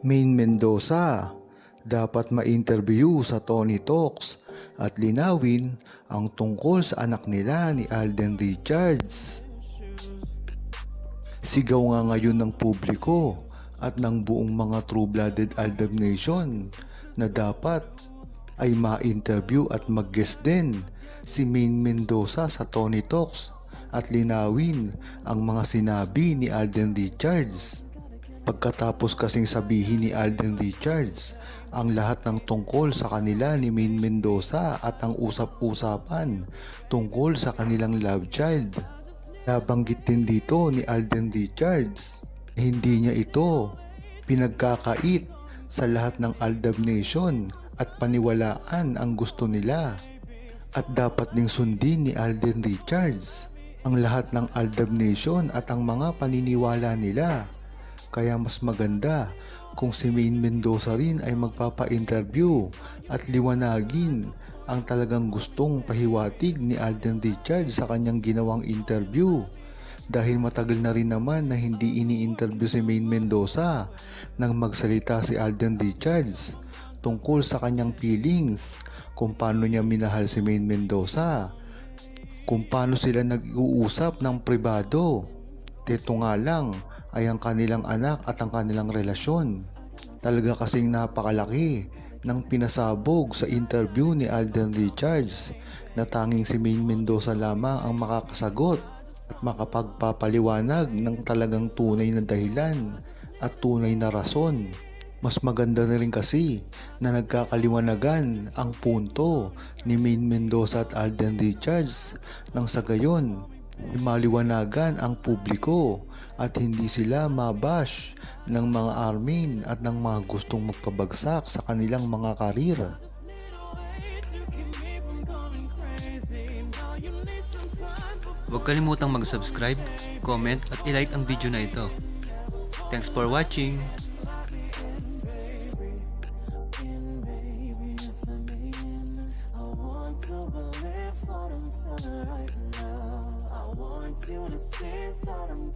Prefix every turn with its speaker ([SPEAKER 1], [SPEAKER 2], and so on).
[SPEAKER 1] Main Mendoza dapat ma-interview sa Tony Talks at linawin ang tungkol sa anak nila ni Alden Richards. Sigaw nga ngayon ng publiko at ng buong mga true-blooded Aldab Nation na dapat ay ma-interview at mag-guest din si Main Mendoza sa Tony Talks at linawin ang mga sinabi ni Alden Richards. Pagkatapos kasing sabihin ni Alden Richards ang lahat ng tungkol sa kanila ni Main Mendoza at ang usap-usapan tungkol sa kanilang love child. Nabanggit din dito ni Alden Richards hindi niya ito pinagkakait sa lahat ng Aldab Nation at paniwalaan ang gusto nila. At dapat ding sundin ni Alden Richards ang lahat ng Aldab Nation at ang mga paniniwala nila. Kaya mas maganda kung si Main Mendoza rin ay magpapa-interview at liwanagin ang talagang gustong pahiwatig ni Alden Richards sa kanyang ginawang interview. Dahil matagal na rin naman na hindi ini-interview si Main Mendoza nang magsalita si Alden Richards tungkol sa kanyang feelings, kung paano niya minahal si Main Mendoza, kung paano sila nag-uusap ng pribado. Dito nga lang ay ang kanilang anak at ang kanilang relasyon. Talaga kasing napakalaki ng pinasabog sa interview ni Alden Richards na tanging si Main Mendoza lamang ang makakasagot at makapagpapaliwanag ng talagang tunay na dahilan at tunay na rason. Mas maganda na rin kasi na nagkakaliwanagan ang punto ni Main Mendoza at Alden Richards nang sa gayon maliwanagan ang publiko at hindi sila mabash ng mga armin at ng mga gustong magpabagsak sa kanilang mga karir.
[SPEAKER 2] Huwag kalimutang mag-subscribe, comment at ilike ang video na ito. Thanks for watching!
[SPEAKER 3] I want you to see that I'm